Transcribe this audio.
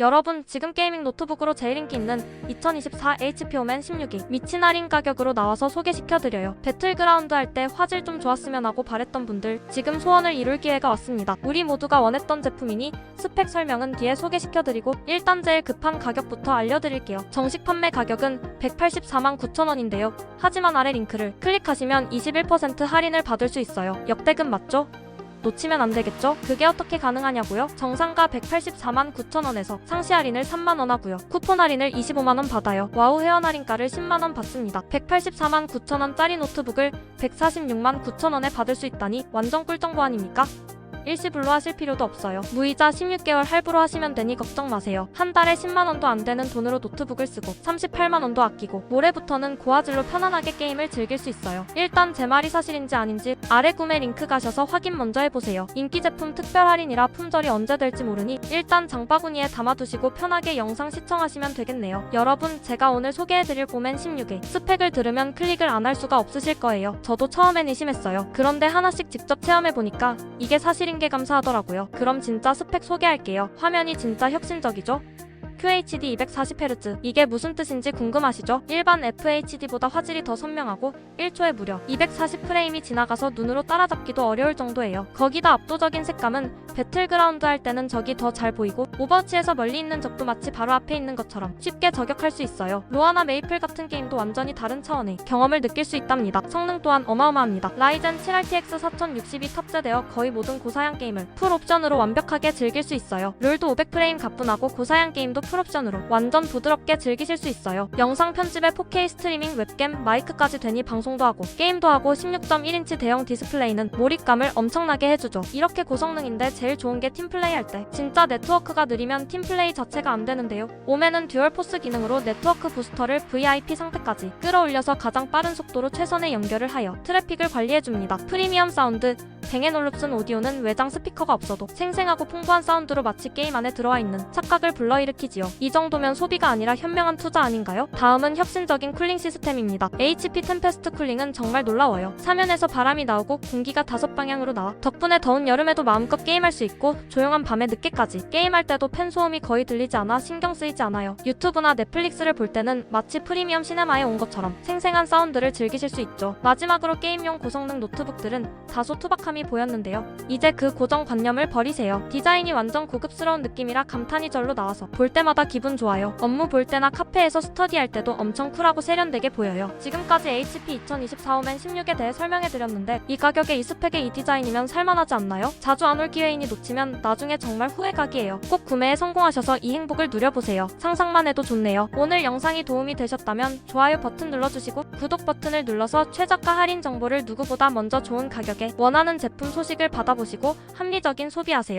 여러분 지금 게이밍 노트북으로 제일 인기 있는 2024 HP 오멘 16이 미친 할인 가격으로 나와서 소개시켜드려요. 배틀그라운드 할 때 화질 좀 좋았으면 하고 바랬던 분들 지금 소원을 이룰 기회가 왔습니다. 우리 모두가 원했던 제품이니 스펙 설명은 뒤에 소개시켜드리고 일단 제일 급한 가격부터 알려드릴게요. 정식 판매 가격은 184만 9천원인데요. 하지만 아래 링크를 클릭하시면 21% 할인을 받을 수 있어요. 역대급 맞죠? 놓치면 안 되겠죠? 그게 어떻게 가능하냐고요? 정상가 184만 9천 원에서 상시 할인을 3만 원 하고요. 쿠폰 할인을 25만 원 받아요. 와우 회원 할인가를 10만 원 받습니다. 184만 9천 원짜리 노트북을 146만 9천 원에 받을 수 있다니 완전 꿀정보 아닙니까? 일시불로 하실 필요도 없어요. 무이자 16개월 할부로 하시면 되니 걱정 마세요. 한 달에 10만원도 안 되는 돈으로 노트북을 쓰고 38만원도 아끼고 모레부터는 고화질로 편안하게 게임을 즐길 수 있어요. 일단 제 말이 사실인지 아닌지 아래 구매 링크 가셔서 확인 먼저 해보세요. 인기 제품 특별 할인이라 품절이 언제 될지 모르니 일단 장바구니에 담아두시고 편하게 영상 시청하시면 되겠네요. 여러분 제가 오늘 소개해드릴 보멘 16의 스펙을 들으면 클릭을 안 할 수가 없으실 거예요. 저도 처음엔 의심했어요. 그런데 하나씩 직접 체험해보니까 이게 사실인 게 감사하더라고요. 그럼 진짜 스펙 소개할게요. 화면이 진짜 혁신적이죠? QHD 240Hz 이게 무슨 뜻인지 궁금하시죠? 일반 FHD보다 화질이 더 선명하고 1초에 무려 240프레임이 지나가서 눈으로 따라잡기도 어려울 정도예요. 거기다 압도적인 색감은 배틀그라운드 할 때는 적이 더 잘 보이고 오버워치에서 멀리 있는 적도 마치 바로 앞에 있는 것처럼 쉽게 저격할 수 있어요. 로아나 메이플 같은 게임도 완전히 다른 차원의 경험을 느낄 수 있답니다. 성능 또한 어마어마합니다. 라이젠 7RTX 4060이 탑재되어 거의 모든 고사양 게임을 풀 옵션으로 완벽하게 즐길 수 있어요. 롤도 500프레임 가뿐하고 고사양 게임도 풀옵션으로 완전 부드럽게 즐기실 수 있어요. 영상 편집에 4K 스트리밍, 웹캠, 마이크까지 되니 방송도 하고 게임도 하고 16.1인치 대형 디스플레이는 몰입감을 엄청나게 해주죠. 이렇게 고성능인데 제일 좋은 게 팀플레이 할 때 진짜 네트워크가 느리면 팀플레이 자체가 안 되는데요. 오멘은 듀얼 포스 기능으로 네트워크 부스터를 VIP 상태까지 끌어올려서 가장 빠른 속도로 최선의 연결을 하여 트래픽을 관리해줍니다. 프리미엄 사운드, 뱅앤올룹슨 오디오는 외장 스피커가 없어도 생생하고 풍부한 사운드로 마치 게임 안에 들어와 있는 착각을 불러일으키지요. 이 정도면 소비가 아니라 현명한 투자 아닌가요? 다음은 혁신적인 쿨링 시스템입니다. HP 템페스트 쿨링은 정말 놀라워요. 사면에서 바람이 나오고 공기가 다섯 방향으로 나와 덕분에 더운 여름에도 마음껏 게임할 수 있고 조용한 밤에 늦게까지 게임할 때도 팬 소음이 거의 들리지 않아 신경 쓰이지 않아요. 유튜브나 넷플릭스를 볼 때는 마치 프리미엄 시네마에 온 것처럼 생생한 사운드를 즐기실 수 있죠. 마지막으로 게임용 고성능 노트북들은 다소 투박함이 보였는데요. 이제 그 고정관념을 버리세요. 디자인이 완전 고급스러운 느낌이라 감탄이 절로 나와서 볼 때마다 기분 좋아요. 업무 볼 때나 카페에서 스터디할 때도 엄청 쿨하고 세련되게 보여요. 지금까지 HP 2024 오멘 16에 대해 설명해드렸는데 이 가격에 이 스펙에 이 디자인이면 살만하지 않나요? 자주 안 올 기회이니 놓치면 나중에 정말 후회각이에요. 꼭 구매에 성공하셔서 이 행복을 누려보세요. 상상만 해도 좋네요. 오늘 영상이 도움이 되셨다면 좋아요 버튼 눌러주시고 구독 버튼을 눌러서 최저가 할인 정보를 누구보다 먼저 좋은 가격에 원하는 제품 소식을 받아보시고 합리적인 소비하세요.